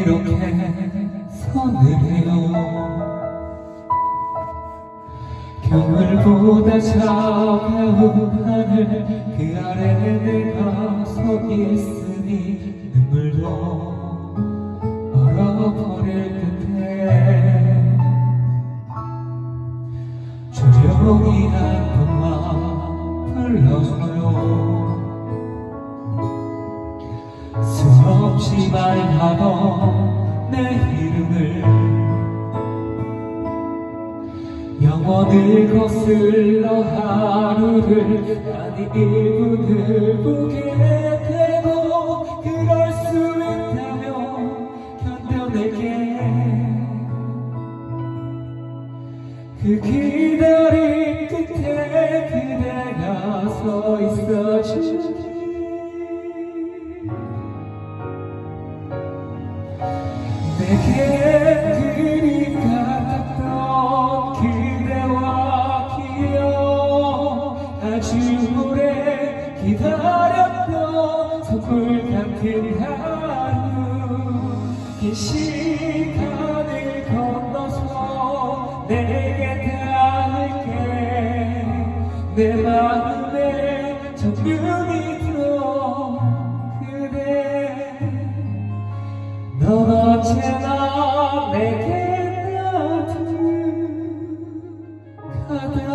이렇게 서늘해요. 겨울보다 차가운 하늘 그 아래 내가 서 있으니 눈물도 얼어버릴 듯해. 조용히 한 번만 불러줘요. 수없이 말하던 영원을 거슬러 하루를 아니 1분을 보게 되고 그럴 수 있다면 견뎌낼게 그 기다림 끝에 그대가 서 있어주니 선물 같은 하루 긴 시간을 건너서 내게 닿을게. 내 마음에 전율이 들어 그대 넌 언제나 내게 따뜻하다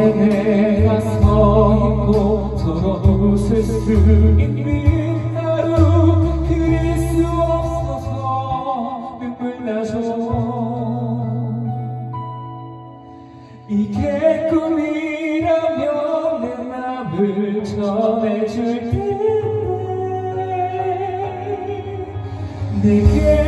곁에 내가 서 있고 서로 웃을 수 있는 하루 그릴 수 없어서 눈물 나죠 이게 꿈이라면 내 맘을 전해줄 텐데 내게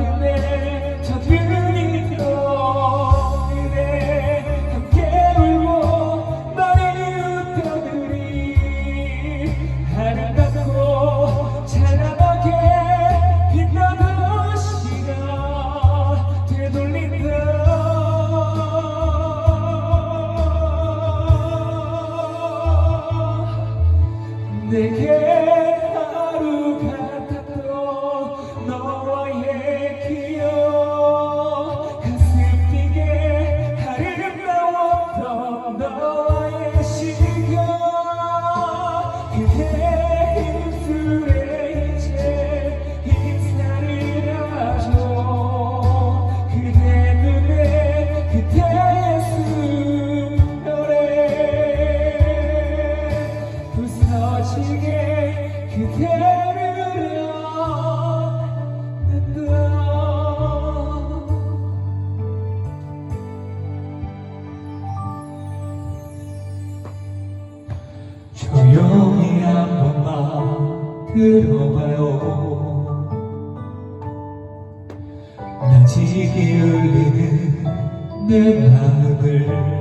마음에 저들이 들어 그대 함께 울고 웃던 우리 아름답고 찬란하게 빛나던 시간 되돌린다 내게 들어봐요. 나지 기 울리는 내 마음을